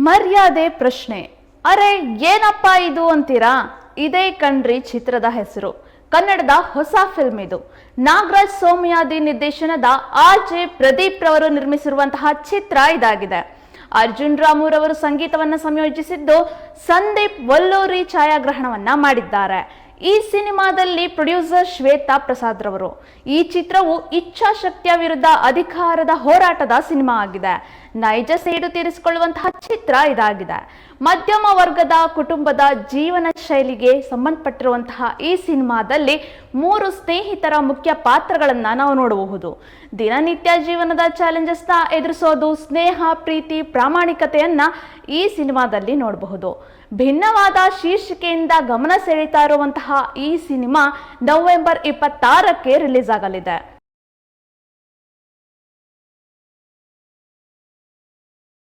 ಮರ್ಯಾದೆ ಪ್ರಶ್ನೆ. ಅರೆ, ಏನಪ್ಪ ಇದು ಅಂತೀರಾ? ಇದೇ ಕಣ್ರಿ ಚಿತ್ರದ ಹೆಸರು. ಕನ್ನಡದ ಹೊಸ ಫಿಲ್ಮ್ ಇದು. ನಾಗರಾಜ್ ಸೋಮಯಾದಿ ನಿರ್ದೇಶನದ ಆರ್ ಜೆ ಪ್ರದೀಪ್ ರವರು ನಿರ್ಮಿಸಿರುವಂತಹ ಚಿತ್ರ ಇದಾಗಿದೆ. ಅರ್ಜುನ್ ರಾಮೂರ್ ಅವರು ಸಂಗೀತವನ್ನ ಸಂಯೋಜಿಸಿದ್ದು ಸಂದೀಪ್ ವಲ್ಲೂರಿ ಛಾಯಾಗ್ರಹಣವನ್ನ ಮಾಡಿದ್ದಾರೆ. ಈ ಸಿನಿಮಾದಲ್ಲಿ ಪ್ರೊಡ್ಯೂಸರ್ ಶ್ವೇತಾ ಪ್ರಸಾದ್ ರವರು. ಈ ಚಿತ್ರವು ಇಚ್ಛಾಶಕ್ತಿಯ ವಿರುದ್ಧ ಅಧಿಕಾರದ ಹೋರಾಟದ ಸಿನಿಮಾ ಆಗಿದೆ. ನೈಜ ಸೇಡು ತೀರಿಸಿಕೊಳ್ಳುವಂತಹ ಚಿತ್ರ ಇದಾಗಿದೆ. ಮಧ್ಯಮ ವರ್ಗದ ಕುಟುಂಬದ ಜೀವನ ಶೈಲಿಗೆ ಸಂಬಂಧಪಟ್ಟಿರುವಂತಹ ಈ ಸಿನಿಮಾದಲ್ಲಿ ಮೂರು ಸ್ನೇಹಿತರ ಮುಖ್ಯ ಪಾತ್ರಗಳನ್ನ ನಾವು ನೋಡಬಹುದು. ದಿನನಿತ್ಯ ಜೀವನದ ಚಾಲೆಂಜಸ್ನ ಎದುರಿಸೋದು, ಸ್ನೇಹ, ಪ್ರೀತಿ, ಪ್ರಾಮಾಣಿಕತೆಯನ್ನ ಈ ಸಿನಿಮಾದಲ್ಲಿ ನೋಡಬಹುದು. ಭಿನ್ನವಾದ ಶೀರ್ಷಿಕೆಯಿಂದ ಗಮನ ಸೆಳೀತಾ ಇರುವಂತಹ ಈ ಸಿನಿಮಾ ನವೆಂಬರ್ ಇಪ್ಪತ್ತಾರಕ್ಕೆ ರಿಲೀಸ್ ಆಗಲಿದೆ.